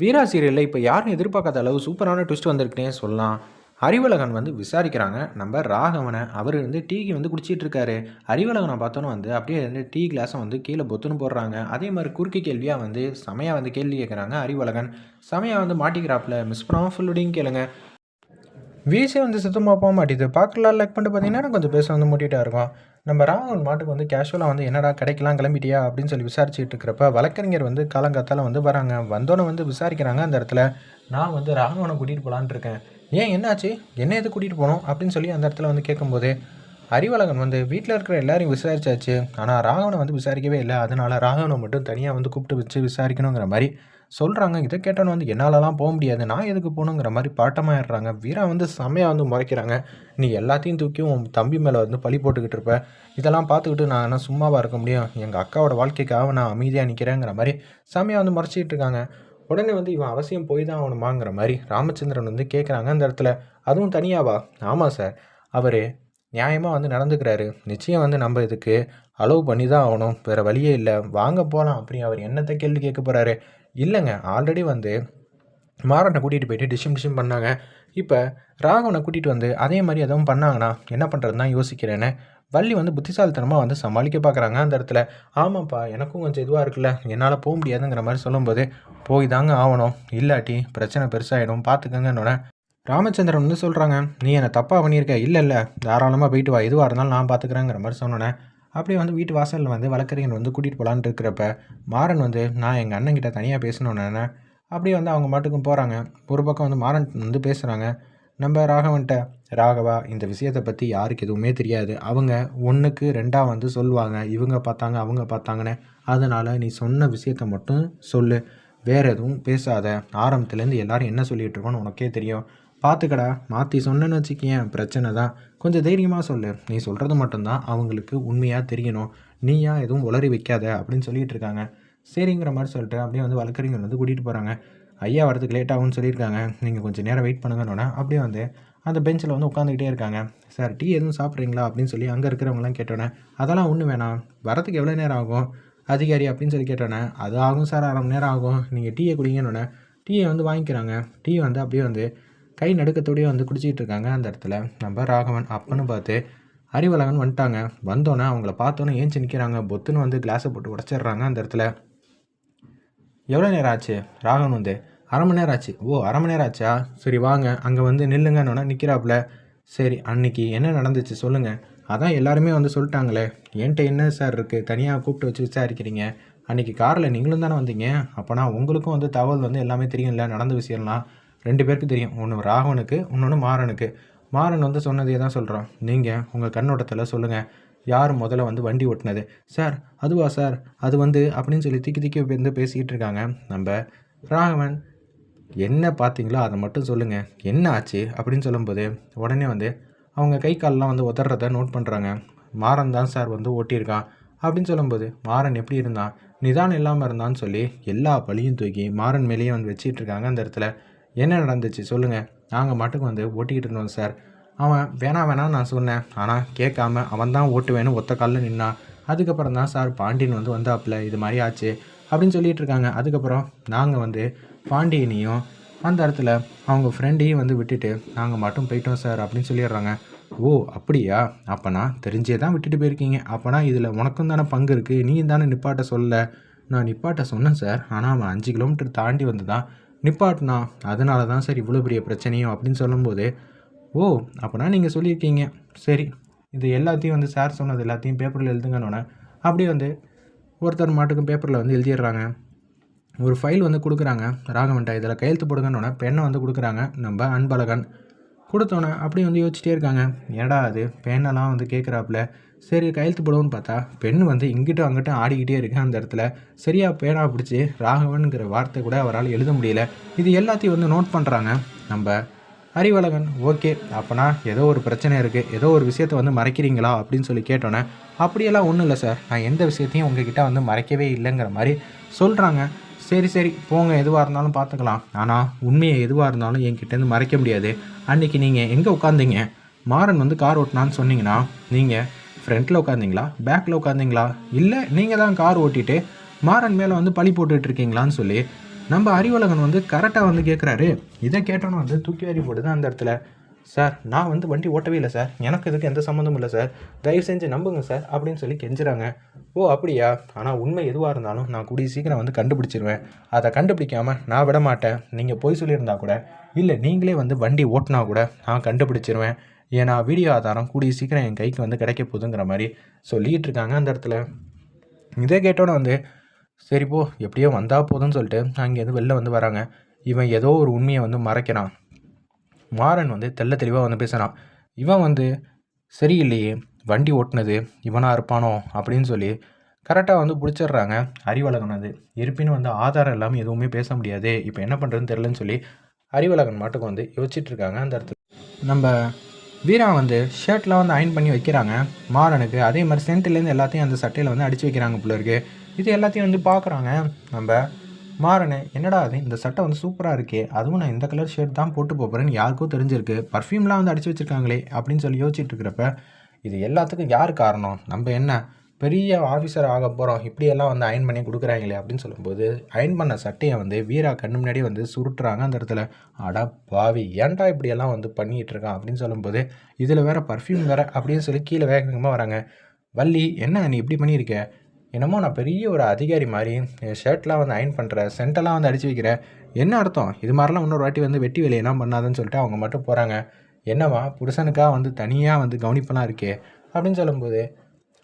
வீரா சீரியலில் இப்போ யாரும் எதிர்பார்க்காத அளவு சூப்பரான ட்விஸ்ட் வந்திருக்குனே சொல்லலாம். அறிவழகன் வந்து விசாரிக்கிறாங்க. நம்ம ராகவனை அவர் வந்து டீக்கு வந்து குடிச்சிட்டு இருக்காரு. அறிவழகனை பார்த்தோன்னு வந்து அப்படியே வந்து டீ கிளாஸை வந்து கீழே பொத்துன்னு போடுறாங்க. அதே மாதிரி குறுக்கு கேள்வியாக வந்து செமையாக வந்து கேள்வி கேட்குறாங்க அறிவழகன். செமையாக வந்து மாட்டிக்கிறாப்புல. மிஸ் பண்ணாமல் ஃபுல்லுடையும் கேளுங்க. வீசே வந்து சுத்தமாக போக மாட்டேது பார்க்கலாம் லைக் பண்ணிட்டு பார்த்தீங்கன்னா கொஞ்சம் பேச வந்து மூட்டிகிட்டா இருக்கும். நம்ம ராகவன் மாட்டுக்கு வந்து கேஷுவலாக வந்து என்னடா கிடைக்கலாம் கிளம்பிட்டியா அப்படின்னு சொல்லி விசாரிச்சுட்டு இருக்கிறப்ப வழக்கறிஞர் வந்து காலங்காத்தால் வந்து வராங்க. வந்தோன்னே வந்து விசாரிக்கிறாங்க அந்த இடத்துல. நான் வந்து ராகவனை கூட்டிகிட்டு போகலான்னு இருக்கேன். ஏன் என்னாச்சு? என்ன எது கூட்டிகிட்டு போகணும் அப்படின்னு சொல்லி அந்த இடத்துல வந்து கேட்கும்போது அறிவழகன் வந்து வீட்டில் இருக்கிற எல்லாரையும் விசாரிச்சாச்சு. ஆனால் ராகவனை வந்து விசாரிக்கவே இல்லை. அதனால் ராகவனை மட்டும் தனியாக வந்து கூப்பிட்டு வச்சு விசாரிக்கணுங்கிற மாதிரி சொல்கிறாங்க இதை கேட்டோன்னு வந்து என்னாலலாம் போக முடியாது நான் எதுக்கு போகணுங்கிற மாதிரி பாட்டமாயிடுறாங்க வீரா வந்து செம்மையாக வந்து முறைக்கிறாங்க. நீ எல்லாத்தையும் தூக்கி உன் தம்பி மேலே வந்து பழி போட்டுக்கிட்டு இருப்ப. இதெல்லாம் பார்த்துக்கிட்டு நான் என்ன சும்மாவாக இருக்க முடியும்? எங்கள் அக்காவோட வாழ்க்கைக்காக நான் அமைதியாக நிற்கிறேங்கிற மாதிரி செம்மையாக வந்து மறைச்சிட்டு இருக்காங்க. உடனே வந்து இவன் அவசியம் போய் தான் ஆகணுமாங்கிற மாதிரி ராமச்சந்திரன் வந்து கேட்குறாங்க அந்த இடத்துல. அதுவும் தனியாவா? ஆமாம் சார். அவர் நியாயமாக வந்து நடந்துக்கிறாரு. நிச்சயம் வந்து நம்ம இதுக்கு அலோவ் பண்ணி தான் ஆகணும். வேறு வழியே இல்லை. வாங்க போகலாம் அப்படி அவர் என்னத்தை கேள்வி கேட்க போகிறாரு இல்லைங்க ஆல்ரெடி வந்து மாறனை கூட்டிகிட்டு போயிட்டு டிஷம் டிஷம் பண்ணாங்க. இப்போ ராகவனை கூட்டிகிட்டு வந்து அதே மாதிரி எதுவும் பண்ணாங்கன்னா என்ன பண்ணுறதுன்னு தான் யோசிக்கிறேன்னு வள்ளி வந்து புத்திசாலித்தனமாக வந்து சமாளிக்க பார்க்குறாங்க அந்த இடத்துல. ஆமாப்பா எனக்கும் கொஞ்சம் இதுவாக இருக்குல்ல என்னால் போக முடியாதுங்கிற மாதிரி சொல்லும்போது போய் தாங்க ஆகணும். இல்லாட்டி பிரச்சனை பெருசாகிடும் பார்த்துக்கங்கன்னொன்னே ராமச்சந்திரன் வந்து சொல்கிறாங்க நீ என்னை தப்பாக பண்ணியிருக்க. இல்லை இல்லை தாராளமாக போயிட்டு வா. எதுவாக இருந்தாலும் நான் பார்த்துக்கிறேங்கிற மாதிரி சொன்னோன்னே அப்படியே வந்து வீட்டு வாசலில் வந்து வழக்கறிஞர் வந்து கூட்டிகிட்டு போகலான்னு இருக்கிறப்ப மாறன் வந்து நான் எங்கள் அண்ணன்கிட்ட தனியாக பேசணுன்னு அப்படியே வந்து அவங்க மாட்டுக்கும் போகிறாங்க ஒரு பக்கம் வந்து மாறன் வந்து பேசுகிறாங்க நம்ம ராகவன்ட்ட ராகவா இந்த விஷயத்தை பற்றி யாருக்கு எதுவுமே தெரியாது. அவங்க ஒன்றுக்கு ரெண்டாக வந்து சொல்லுவாங்க. இவங்க பார்த்தாங்க அவங்க பார்த்தாங்கன்னு. அதனால் நீ சொன்ன விஷயத்த மட்டும் சொல்லு. வேறு எதுவும் பேசாத. ஆரம்பத்துலேருந்து எல்லாரும் என்ன சொல்லிகிட்டு இருக்கோன்னு உனக்கே தெரியும். பார்த்துக்கடா மாற்றி சொன்னேன்னு வச்சுக்கேன் பிரச்சனை தான். கொஞ்சம் தைரியமாக சொல்லு. நீ சொல்கிறது மட்டும்தான் அவங்களுக்கு உண்மையாக தெரியணும். நீயா எதுவும் உளறி வைக்காத அப்படின்னு சொல்லிட்டு இருக்காங்க சரிங்கிற மாதிரி சொல்லிட்டு அப்படியே வந்து வழக்கறிஞர் வந்து கூட்டிகிட்டு போகிறாங்க ஐயா வரதுக்கு லேட் ஆகும்னு சொல்லியிருக்காங்க. நீங்கள் கொஞ்சம் நேரம் வெயிட் பண்ணுங்கன்னொன்னே அப்படியே வந்து அந்த பெஞ்சில் வந்து உட்காந்துக்கிட்டே இருக்காங்க. சார் டீ எதுவும் சாப்பிட்றீங்களா? அப்படின்னு சொல்லி அங்கே இருக்கிறவங்களாம் கேட்டோன்னே அதெல்லாம் ஒன்றும் வேணாம். வரதுக்கு எவ்வளோ நேரம் ஆகும்? அதிகாரி அப்படின்னு சொல்லி கேட்டோன்னே அது ஆகும் சார் அரை மணி நேரம் ஆகும். நீங்கள் டீயை குடிங்கன்னொன்னே டீயை வந்து வாங்கிக்கிறாங்க. டீ வந்து அப்படியே வந்து கை நடுக்கத்தோடயே வந்து குடிச்சிட்டு இருக்காங்க அந்த இடத்துல. நம்ம ராகவன் அப்பன்னு பார்த்து அறிவழகன் வந்துட்டாங்க. வந்தோன்னே அவங்கள பார்த்தோன்னே ஏஞ்சி நிற்கிறாங்க பொத்துன்னு வந்து கிளாஸை போட்டு உடச்சிடுறாங்க அந்த இடத்துல. எவ்வளோ நேரம் ஆச்சு? ராகவன் வந்து அரை மணி நேரம் ஆச்சு. ஓ அரை மணி நேரம் ஆச்சா? சரி வாங்க. அங்கே வந்து நில்லுங்கன்னொன்னே நிற்கிறாப்புல சரி அன்னைக்கு என்ன நடந்துச்சு? சொல்லுங்கள் அதான் எல்லாருமே வந்து சொல்லிட்டாங்களே என்கிட்ட என்ன சார் இருக்குது தனியாக கூப்பிட்டு வச்சு விசாரிக்கிறீங்க. அன்றைக்கி காரில் நீங்களும் தானே வந்தீங்க? அப்போனா உங்களுக்கும் வந்து தகவல் வந்து எல்லாமே தெரியும்ல நடந்த விஷயம்லாம்? ரெண்டு பேருக்கு தெரியும். ஒன்று ராகவனுக்கு இன்னொன்று மாறனுக்கு. மாறன் வந்து சொன்னதே தான் சொல்கிறோம் நீங்கள் உங்கள் கண்ணோட்டத்தில் சொல்லுங்கள் யார் முதல்ல வந்து வண்டி ஓட்டினது? சார் அதுவா சார்? அது வந்து அப்படின்னு சொல்லி திக்கி திக்கி வந்து பேசிக்கிட்டு இருக்காங்க. நம்ம ராகவன் என்ன பார்த்தீங்களோ அதை மட்டும் சொல்லுங்கள் என்ன ஆச்சு? அப்படின்னு சொல்லும்போது உடனே வந்து அவங்க கை கால்லாம் வந்து உதறத நோட் பண்ணுறாங்க மாறன் தான் சார் வந்து ஓட்டியிருக்கான். அப்படின்னு சொல்லும்போது மாறன் எப்படி இருந்தான்? நிதானம் இல்லாமல் இருந்தான்னு சொல்லி எல்லா பழியும் தூக்கி மாறன் மேலேயே வந்து வச்சிட்டு இருக்காங்க அந்த இடத்துல. என்ன நடந்துச்சு சொல்லுங்கள் நாங்கள் மட்டுக்கு வந்து ஓட்டிக்கிட்டு இருந்தோம் சார். அவன் வேணாம் வேணாம் நான் சொன்னேன். ஆனால் கேட்காம அவன் தான் ஓட்டுவேன்னு ஒத்த காலில் நின்னான். அதுக்கப்புறம் தான் சார் பாண்டியன் வந்து வந்தாப்புல இது மாதிரி ஆச்சு. அப்படின்னு சொல்லிட்டு இருக்காங்க. அதுக்கப்புறம் நாங்கள் வந்து பாண்டியனையும் அந்த இடத்துல அவங்க ஃப்ரெண்டையும் வந்து விட்டுட்டு நாங்கள் மட்டும் போயிட்டோம் சார். அப்படின்னு சொல்லிடுறாங்க. ஓ அப்படியா? அப்போனா தெரிஞ்சே தான் விட்டுட்டு போயிருக்கீங்க. அப்போனா இதில் உனக்கும் தானே பங்கு இருக்குது நீ தானே நிப்பாட்ட சொல்ல. நான் நிப்பாட்ட சொன்னேன் சார். ஆனால் அவன் அஞ்சு கிலோமீட்டர் தாண்டி வந்து தான் நிப்பாட்டினா அதனால தான் சார் இவ்வளோ பெரிய பிரச்சனையும் அப்படின்னு சொல்லும்போது ஓ அப்போனா நீங்கள் சொல்லியிருக்கீங்க. சரி இது எல்லாத்தையும் வந்து சார் சொன்னது எல்லாத்தையும் பேப்பரில் எழுதுங்கன்னொன்னே அப்படியே வந்து ஒருத்தர் மாட்டுக்கும் பேப்பரில் வந்து எழுதிடுறாங்க. ஒரு ஃபைல் வந்து கொடுக்குறாங்க. ராகவன்ட்டா இதில் கையெழுத்து போடுங்கன்னொன்னே பெண்ணை வந்து கொடுக்குறாங்க. நம்ம அன்பழகன். கொடுத்தோன்னே அப்படியே வந்து யோசிச்சிட்டே இருக்காங்க. ஏடா அது பெண்ணெல்லாம் வந்து கேட்குறாப்புல சரி கையெழுத்து போடுவோன்னு பார்த்தா பெண் வந்து இங்கிட்டும் அங்கிட்டும் ஆடிக்கிட்டே இருக்கு அந்த இடத்துல. சரியாக பேனா பிடிச்சி ராகவனுங்கிற வார்த்தை கூட அவரால் எழுத முடியல. இது எல்லாத்தையும் வந்து நோட் பண்ணுறாங்க நம்ம அறிவழகன் ஓகே அப்போனா ஏதோ ஒரு பிரச்சனை இருக்குது ஏதோ ஒரு விஷயத்த வந்து மறைக்கிறீங்களா? அப்படின்னு சொல்லி கேட்டோன்னே அப்படியெல்லாம் ஒன்றும் இல்லை சார். நான் எந்த விஷயத்தையும் உங்ககிட்ட வந்து மறைக்கவே இல்லைங்கிற மாதிரி சொல்கிறாங்க சரி சரி போங்க. எதுவாக இருந்தாலும் பார்த்துக்கலாம். ஆனால் உண்மையை எதுவாக இருந்தாலும் என்கிட்டேருந்து மறைக்க முடியாது. அன்றைக்கி நீங்கள் எங்கே உட்காந்தீங்க மாறன் வந்து கார் ஓட்டினான்னு சொன்னீங்கன்னா நீங்கள் ஃப்ரண்ட்டில் உட்காந்தீங்களா பேக்கில் உட்காந்தீங்களா இல்லை நீங்கள் தான் கார் ஓட்டிட்டு மாறன் மேலே வந்து பழி போட்டுட்டு இருக்கீங்களான்னு சொல்லி நம்ம அறிவழகன் வந்து கரெக்டாக வந்து கேட்குறாரு இதை கேட்டோன்னு வந்து தூக்கி அறி போடுது அந்த இடத்துல. சார் நான் வந்து வண்டி ஓட்டவே இல்லை சார். எனக்கு இதுக்கு எந்த சம்மந்தமும் இல்லை சார். தயவு செஞ்சு நம்புங்க சார் அப்படின்னு சொல்லி கெஞ்சுறாங்க. ஓ அப்படியா? ஆனால் உண்மை எதுவாக இருந்தாலும் நான் கூடிய சீக்கிரம் வந்து கண்டுபிடிச்சிருவேன். அதை கண்டுபிடிக்காமல் நான் விட மாட்டேன். நீங்கள் பொய் சொல்லியிருந்தா கூட. இல்லை நீங்களே வந்து வண்டி ஓட்டினா கூட நான் கண்டுபிடிச்சிருவேன். ஏன்னா வீடியோ ஆதாரம் கூடிய சீக்கிரம் என் கைக்கு வந்து கிடைக்க போகுதுங்கிற மாதிரி சொல்லிகிட்டு இருக்காங்க அந்த இடத்துல. இதே கேட்டோன்னே வந்து சரி போ எப்படியோ வந்தால் போதும்னு சொல்லிட்டு அங்கேருந்து வெளில வந்து வராங்க. இவன் ஏதோ ஒரு உண்மையை வந்து மறைக்கிறான். மாறன் வந்து தெள்ள தெளிவாக வந்து பேசுகிறான் இவன் வந்து சரியில்லையே வண்டி ஓட்டினது இவனாக இருப்பானோ? அப்படின்னு சொல்லி கரெக்டாக வந்து பிடிச்சிடுறாங்க. அறிவழகன் அது. இருப்பினும் வந்து ஆதாரம் இல்லாமல் எதுவுமே பேச முடியாது இப்போ என்ன பண்ணுறதுன்னு தெரிலன்னு சொல்லி அறிவழகன் மாட்டுக்கு வந்து யோசிச்சுட்டு இருக்காங்க அந்த இடத்துல. நம்ம வீரா வந்து ஷர்ட்லாம் வந்து அயன் பண்ணி வைக்கிறாங்க. மாறனுக்கு அதே மாதிரி சென்ட்லேருந்து எல்லாத்தையும் அந்த சட்டையில் வந்து அடித்து வைக்கிறாங்க போல இது எல்லாத்தையும் வந்து பார்க்குறாங்க நம்ம மாறனே என்னடா அது இந்த சட்டை வந்து சூப்பராக இருக்கே. அதுவும் நான் இந்த கலர் ஷர்ட் தான் போட்டு போகிறேன்னு யாருக்கும் தெரிஞ்சிருக்கு. பர்ஃப்யூம்லாம் வந்து அடித்து வச்சிருக்காங்களே அப்படின்னு சொல்லி யோசிச்சுட்டு இருக்கிறப்ப இது எல்லாத்துக்கும் யார் காரணம்? நம்ம என்ன? பெரிய ஆஃபீஸர் ஆக போகிறோம் இப்படியெல்லாம் வந்து அயன் பண்ணி கொடுக்குறாங்களே அப்படின்னு சொல்லும்போது அயன் பண்ண சட்டையை வந்து வீரா கண்ணு முன்னாடி வந்து சுருட்டுறாங்க அந்த இடத்துல. அடா பாவி ஏன்டா இப்படியெல்லாம் வந்து பண்ணிகிட்டு இருக்கான் அப்படின்னு சொல்லும்போது இதில் வேறு பர்ஃப்யூம் வேறு அப்படின்னு சொல்லி கீழே வேகமாக வராங்க. வள்ளி என்ன நீ இப்படி பண்ணியிருக்க? என்னமோ நான் பெரிய ஒரு அதிகாரி மாதிரி என் ஷர்ட்லாம் வந்து அயன் பண்ணுறேன் சென்டெல்லாம் வந்து அடித்து வைக்கிறேன் என்ன அர்த்தம்? இது மாதிரிலாம் இன்னொரு வாட்டி வந்து வெட்டி வேலையெல்லாம் பண்ணாதுன்னு சொல்லிட்டு அவங்க மட்டும் போகிறாங்க என்னவா புருஷனுக்காக வந்து தனியாக வந்து கவனிப்பெல்லாம் இருக்கே? அப்படின்னு சொல்லும்போது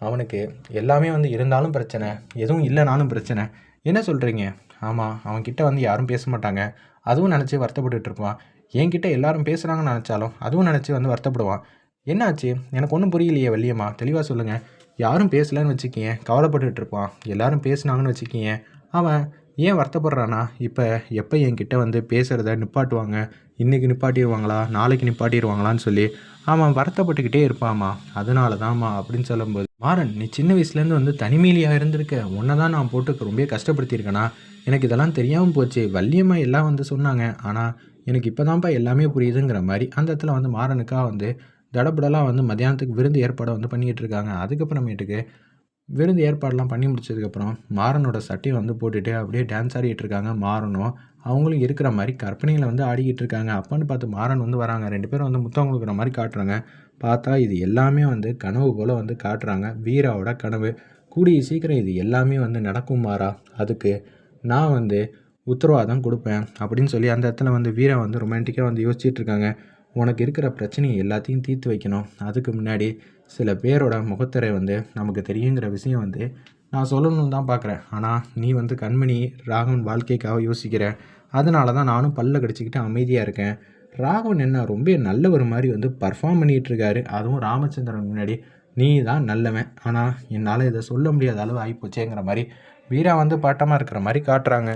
அவனுக்கு எல்லாமே வந்து இருந்தாலும் பிரச்சனை எதுவும் இல்லைனாலும் பிரச்சனை. என்ன சொல்கிறீங்க ஆமாம் அவன்கிட்ட வந்து யாரும் பேச மாட்டாங்க. அதுவும் நினச்சி வருத்தப்பட்டுட்டு இருப்பான். என்கிட்ட எல்லாரும் பேசுகிறாங்கன்னு நினச்சாலும் அதுவும் நினச்சி வந்து வருத்தப்படுவான். என்னாச்சு? எனக்கு ஒன்றும் புரியலையே வள்ளியம்மா தெளிவாக சொல்லுங்கள் யாரும் பேசலன்னு வச்சுக்கிங்க. கவலைப்பட்டுட்டு இருப்பான் எல்லாரும் பேசுனாங்கன்னு வச்சுக்கிங்க. அவன் ஏன் வருத்தப்படுறானா இப்போ எப்போ என்கிட்ட வந்து பேசுகிறத நிப்பாட்டுவாங்க? இன்றைக்கி நிப்பாட்டிடுவாங்களா நாளைக்கு நிப்பாட்டிடுவாங்களான்னு சொல்லி அவன் வருத்தப்பட்டுக்கிட்டே இருப்பாம்மா அதனால தான்மா அப்படின்னு சொல்லும்போது மாறன் நீ சின்ன வயசுலேருந்து வந்து தனிமையிலியாக இருந்திருக்க? உன்னை தான் நான் போட்டு ரொம்ப கஷ்டப்படுத்தியிருக்கேனா? எனக்கு இதெல்லாம் தெரியாமல் போச்சு. வள்ளியம்மா எல்லாம் வந்து சொன்னாங்க. ஆனால் எனக்கு இப்போ தான்ப்பா எல்லாமே புரியுதுங்கிற மாதிரி அந்த இடத்துல வந்து மாறனுக்காக வந்து தடபுடலாக வந்து மத்தியானத்துக்கு விருந்து ஏற்பாடை வந்து பண்ணிக்கிட்டு இருக்காங்க. அதுக்கப்புறமேட்டுக்கு விருந்து ஏற்பாடெலாம் பண்ணி முடிச்சதுக்கப்புறம் மாறனோட சட்டையை வந்து போட்டுட்டு அப்படியே டான்ஸ் ஆடிக்கிட்டு இருக்காங்க. மாறனும் அவங்களும் இருக்கிற மாதிரி கற்பனையில் வந்து ஆடிக்கிட்டு இருக்காங்க. அப்பன்னு பார்த்து மாறன் வந்து வராங்க. ரெண்டு பேரும் வந்து முத்தம் கொடுக்குற மாதிரி காட்டுறாங்க. பார்த்தா இது எல்லாமே வந்து கனவு போல் வந்து காட்டுறாங்க. வீராவோட கனவு. கூடிய சீக்கிரம் இது எல்லாமே வந்து நடக்கும் மாறா. அதுக்கு நான் வந்து உத்தரவாதம் கொடுப்பேன் அப்படின்னு சொல்லி அந்த இடத்துல வந்து வீரா வந்து ரொமான்டிக்காக வந்து யோசிச்சுட்டு இருக்காங்க. உனக்கு இருக்கிற பிரச்சனையை எல்லாத்தையும் தீர்த்து வைக்கணும். அதுக்கு முன்னாடி சில பேரோட முகத்திரை வந்து நமக்கு தெரியுங்கிற விஷயம் வந்து நான் சொல்லணும்னு தான் பார்க்குறேன். ஆனால் நீ வந்து கண்மணி ராகவன் வாழ்க்கைக்காக யோசிக்கிற. அதனால தான் நானும் பல்ல கடிச்சிக்கிட்டு அமைதியாக இருக்கேன். ராகவன் என்ன ரொம்ப நல்லவர் மாதிரி வந்து பர்ஃபார்ம் பண்ணிகிட்ருக்காரு அதுவும் ராமச்சந்திரன் முன்னாடி. நீ தான் நல்லவன். ஆனால் என்னால் இதை சொல்ல முடியாத அளவு ஆகிப்போச்சேங்கிற மாதிரி வீரா வந்து பாட்டமாக இருக்கிற மாதிரி காட்டுறாங்க.